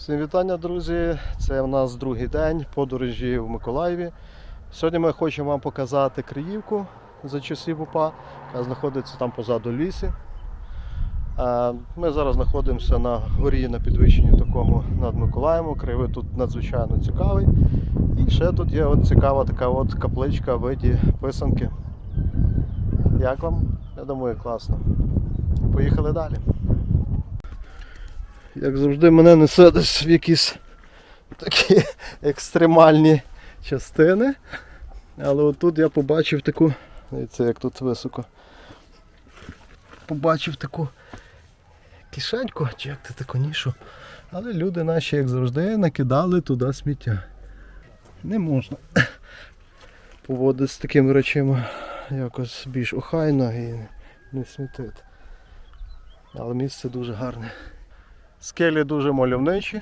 Всім вітання, друзі! Це у нас другий день подорожі в Миколаєві. Сьогодні ми хочемо вам показати Криївку за часів УПА, яка знаходиться там позаду лісі. Е, Ми зараз знаходимося на горі на підвищенні такому над Миколаєвом. Краєвид тут надзвичайно цікавий. І ще тут є от цікава така от капличка в виді писанки. Як вам? Я думаю, класно. Поїхали далі. Як завжди, мене несе десь в якісь такі екстремальні частини. Але отут я побачив таку. Дивіться, як тут високо. Побачив таку кишеньку, чи як це таку нішу. Але люди наші, як завжди, накидали туди сміття. Не можна поводити з такими речами якось більш охайно і не смітити. Але місце дуже гарне. Скелі дуже мальовничі.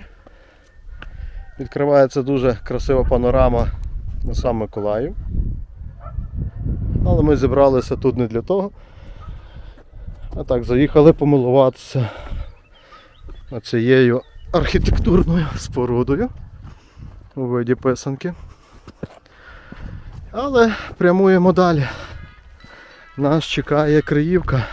Відкривається дуже красива панорама на сам Миколаїв. Але ми зібралися тут не для того. А так, заїхали помилуватися цією архітектурною спорудою у виді писанки. Але прямуємо далі. Нас чекає Криївка.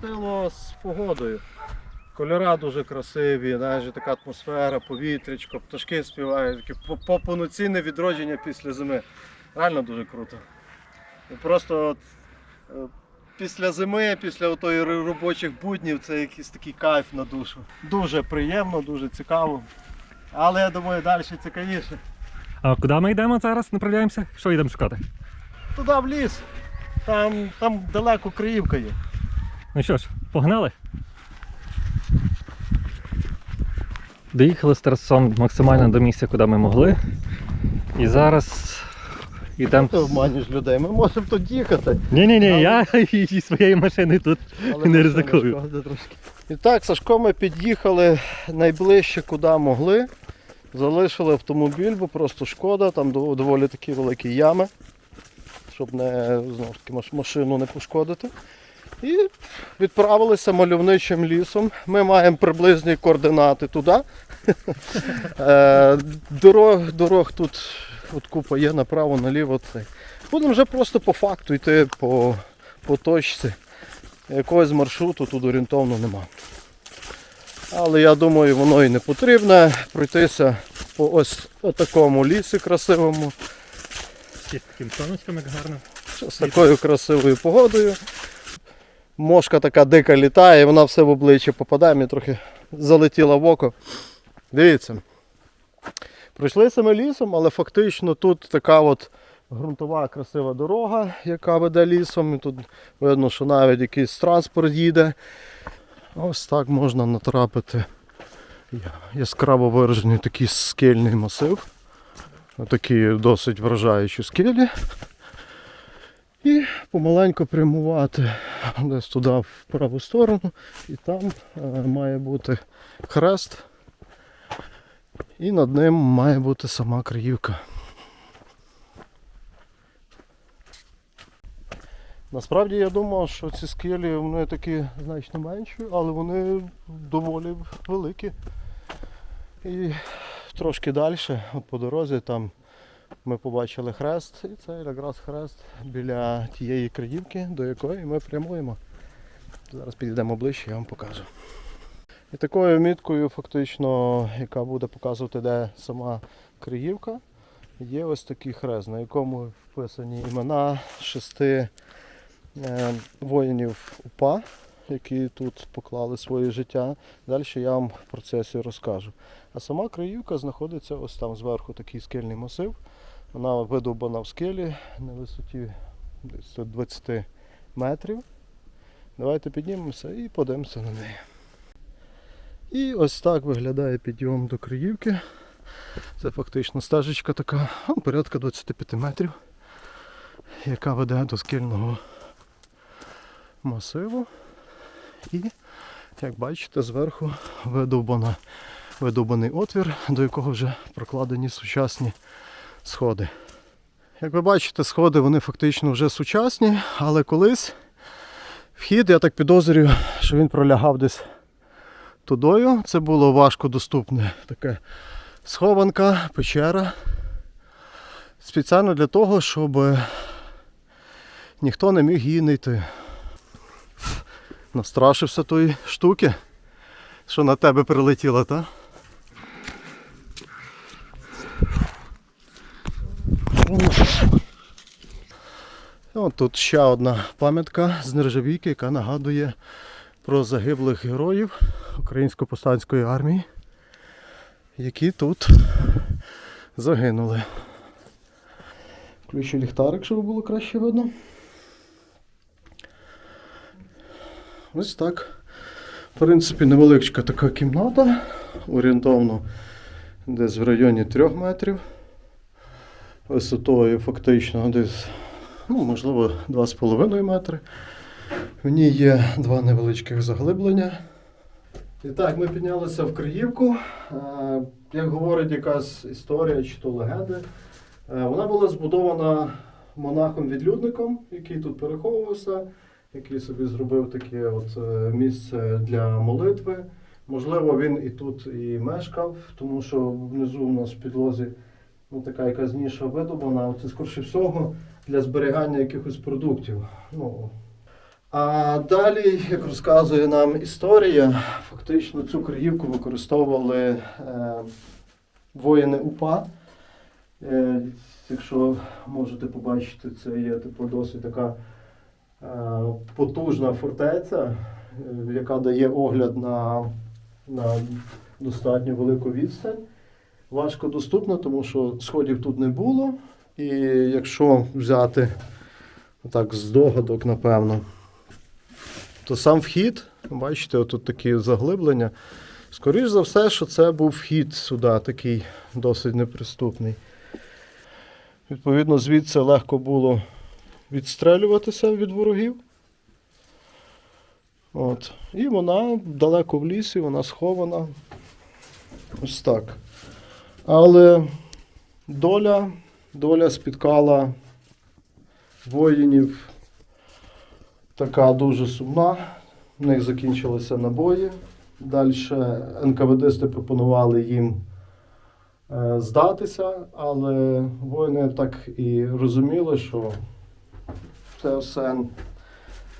Пощастило з погодою. Кольора дуже красиві, знаєш, така атмосфера, повітрячко, пташки співають, таке по- по- повноцінне відродження після зими. Реально дуже круто. І просто от, е, після зими, після отої робочих буднів, це якийсь такий кайф на душу. Дуже приємно, дуже цікаво. Але я думаю, далі цікавіше. А куди ми йдемо зараз? Направляємося? Що йдемо шукати? Туди в ліс. Там, там далеко Криївка є. Ну що ж, погнали? Доїхали з Тарасом максимально до місця, куди ми могли. І зараз йдемо. Ти обманюєш людей, ми можемо тут їхати. Ні-ні-ні, я і своєї машини тут Але не ризикую. І так, Сашко, ми під'їхали найближче, куди могли. Залишили автомобіль, бо просто шкода, там доволі такі великі ями, щоб не, знову ж таки, машину не пошкодити. І відправилися мальовничим лісом. Ми маємо приблизні координати туди. Е, Дорог, дорог тут от купа є направо, наліво. Будемо вже просто по факту йти по, по точці. Якогось маршруту тут орієнтовно нема. Але я думаю, воно і не потрібно пройтися по ось такому лісі красивому, З таким сонечком, як гарно. з такою красивою погодою. Мошка така дика літає, вона все в обличчя попадає, мені трохи залетіла в око. Дивіться. Пройшлися ми лісом, але фактично тут така от ґрунтова красива дорога, яка веде лісом. І тут видно, що навіть якийсь транспорт їде. Ось так можна натрапити яскраво виражений такий скельний масив. Такі досить вражаючі скелі. І помаленьку прямувати десь туди в праву сторону. І там е, має бути хрест. І над ним має бути сама Криївка. Насправді я думав, що ці скелі вони такі значно менші, але вони доволі великі. І трошки далі, по дорозі, там ми побачили хрест, і це якраз хрест біля тієї криївки, до якої ми прямуємо. Зараз підійдемо ближче, я вам покажу. І такою міткою, фактично, яка буде показувати, де сама Криївка, є ось такий хрест, на якому вписані імена шести е, воїнів УПА, які тут поклали своє життя. Далі я вам в процесі розкажу. А сама Криївка знаходиться ось там зверху такий скельний масив. Вона видовбана в скелі на висоті десь 20 метрів. Давайте піднімемося і подивимося на неї. І ось так виглядає підйом до Криївки. Це фактично стежечка така, ну, порядка 25 метрів, яка веде до скельного масиву. І, як бачите, зверху видовбана, видовбаний отвір, до якого вже прокладені сучасні сходи. Як ви бачите, сходи вони фактично вже сучасні, але колись вхід, я так підозрюю, що він пролягав десь тудою. Це було важко доступне таке схованка, печера. Спеціально для того, щоб ніхто не міг її знайти. Настрашився тої штуки, що на тебе прилетіла, так? Тут ще одна пам'ятка з нержавійки, яка нагадує про загиблих героїв Українсько-повстанської армії, які тут загинули. Включу ліхтарик, щоб було краще видно. Ось так. В принципі, невеличка така кімната, орієнтовно десь в районі 3 метрів. Висотою фактично десь, ну, можливо, 2,5 метри. В ній є два невеличких заглиблення. І так, ми піднялися в Криївку. Е, Як говорить якась історія чи то легенда, е, вона була збудована монахом-відлюдником, який тут переховувався, який собі зробив таке от е, місце для молитви. Можливо, він і тут і мешкав, тому що внизу у нас в підлозі ну, така якась ніша видобана. Це скорше всього для зберігання якихось продуктів. Ну, а далі, як розказує нам історія, фактично цю криївку використовували е, воїни УПА. Е, якщо можете побачити, це є типу, досить така е, потужна фортеця, е, яка дає огляд на, на достатньо велику відстань. Важко доступна, тому що сходів тут не було. І якщо взяти так з догадок, напевно, то сам вхід, бачите, отут такі заглиблення. Скоріше за все, що це був вхід сюди, такий досить неприступний. Відповідно, звідси легко було відстрелюватися від ворогів. От. І вона далеко в лісі, вона схована. Ось так. Але доля, доля спіткала воїнів така дуже сумна. В них закінчилися набої. Далі НКВДсти пропонували їм е, здатися, але воїни так і розуміли, що це все,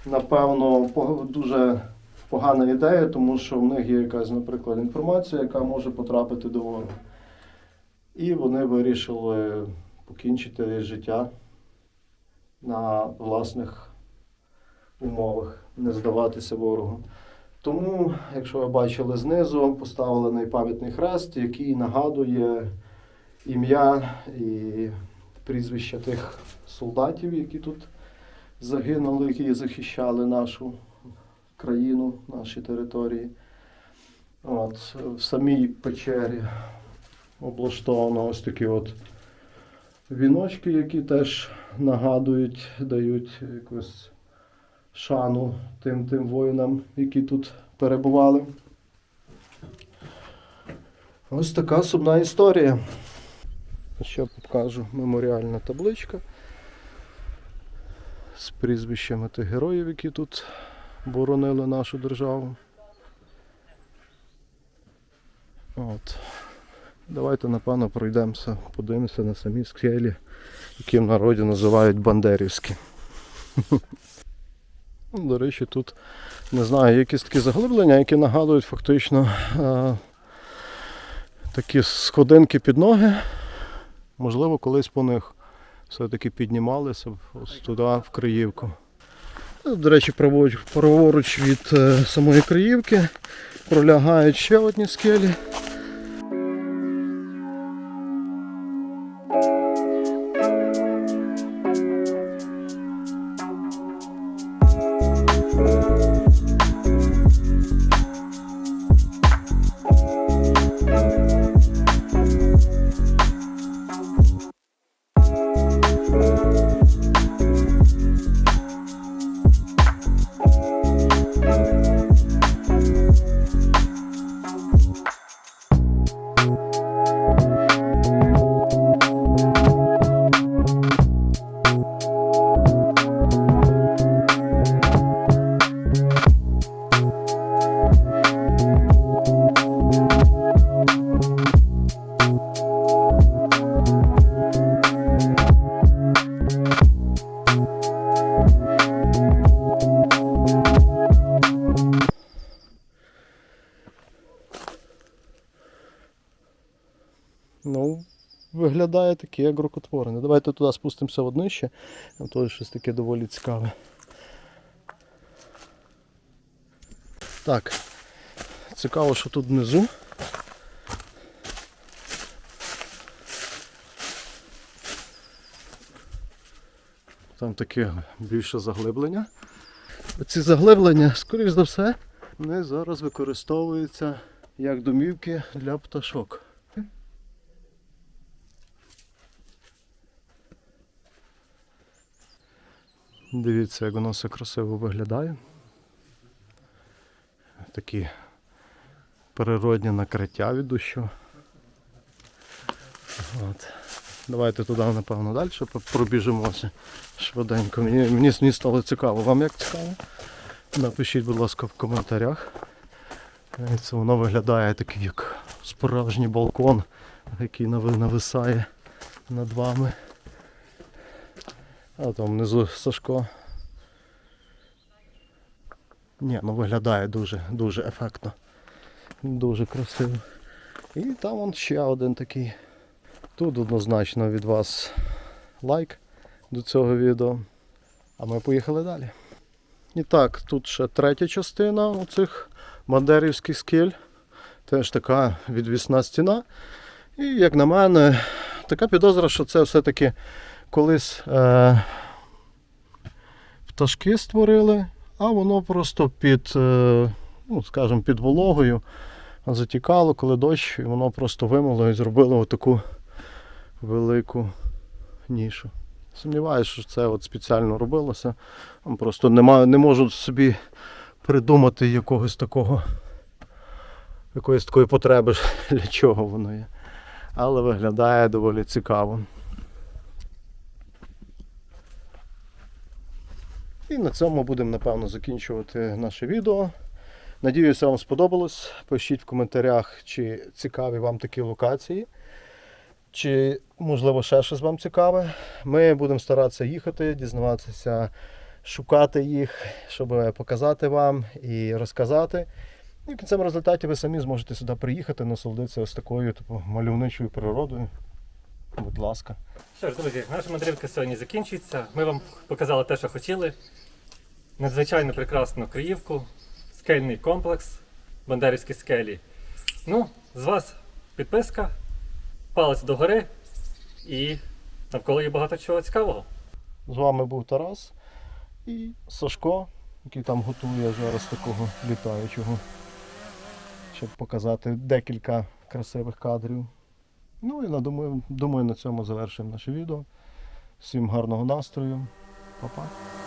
напевно, дуже погана ідея, тому що в них є якась, наприклад, інформація, яка може потрапити до ворога. І вони вирішили покінчити життя на власних умовах, не здаватися ворогу. Тому, якщо ви бачили знизу, поставили найпам'ятний хрест, який нагадує ім'я і прізвища тих солдатів, які тут загинули, які захищали нашу країну, наші території. От, в самій печері облаштовано ось такі от віночки, які теж нагадують, дають якусь шану тим, тим воїнам, які тут перебували. Ось така сумна історія. Ще покажу меморіальна табличка з прізвищами тих героїв, які тут боронили нашу державу. От. Давайте, напевно, пройдемося, подивимося на самі скелі, які в народі називають Бандерівські. Ну, До речі, тут не знаю, якісь такі заглиблення, які нагадують фактично е, такі сходинки під ноги. Можливо, колись по них все-таки піднімалися ось туди, в Криївку. Ну, До речі, праворуч, від е, самої Криївки пролягають ще одні скелі. Таке, як рукотворене. Давайте туди спустимося в днище. Там теж щось таке доволі цікаве. Так. Цікаво, що тут внизу. Там таке більше заглиблення. Ці заглиблення, скоріш за все, вони зараз використовуються як домівки для пташок. Дивіться, як воно все красиво виглядає. Такі природні накриття від дощу. От. Давайте туди, напевно, далі пробіжимося швиденько. Мені, мені, мені стало цікаво. Вам як цікаво? Напишіть, будь ласка, в коментарях. Це воно виглядає такий, як справжній балкон, який нависає над вами. А там внизу Сашко. Ні, ну виглядає дуже, дуже ефектно. Дуже красиво. І там вон ще один такий. Тут однозначно від вас лайк до цього відео. А ми поїхали далі. І так, тут ще третя частина оцих мандерівських скель. Теж така відвісна стіна. І як на мене, така підозра, що це все-таки колись е, пташки створили, а воно просто під, е, ну, скажімо, під вологою затікало, коли дощ, і воно просто вимило і зробило отаку велику нішу. Сумніваюся, що це от спеціально робилося. Просто нема, не можу собі придумати якогось такого, якоїсь такої потреби, для чого воно є. Але виглядає доволі цікаво. І на цьому будемо, напевно, закінчувати наше відео. Надіюся, вам сподобалось. Пишіть в коментарях, чи цікаві вам такі локації, чи можливо ще щось вам цікаве. Ми будемо старатися їхати, дізнаватися, шукати їх, щоб показати вам і розказати. І в кінцевому результаті ви самі зможете сюди приїхати, насолодитися ось такою типу, мальовничою природою. Будь ласка. Що ж, друзі, наша мандрівка сьогодні закінчується. Ми вам показали те, що хотіли. Надзвичайно прекрасну Криївку, скельний комплекс, Бандерівські скелі. Ну, з вас підписка, палець догори і навколо є багато чого цікавого. З вами був Тарас і Сашко, який там готує зараз такого літаючого, щоб показати декілька красивих кадрів. Ну і думаю, думаю, на цьому завершимо наше відео. Всім гарного настрою. Па-па.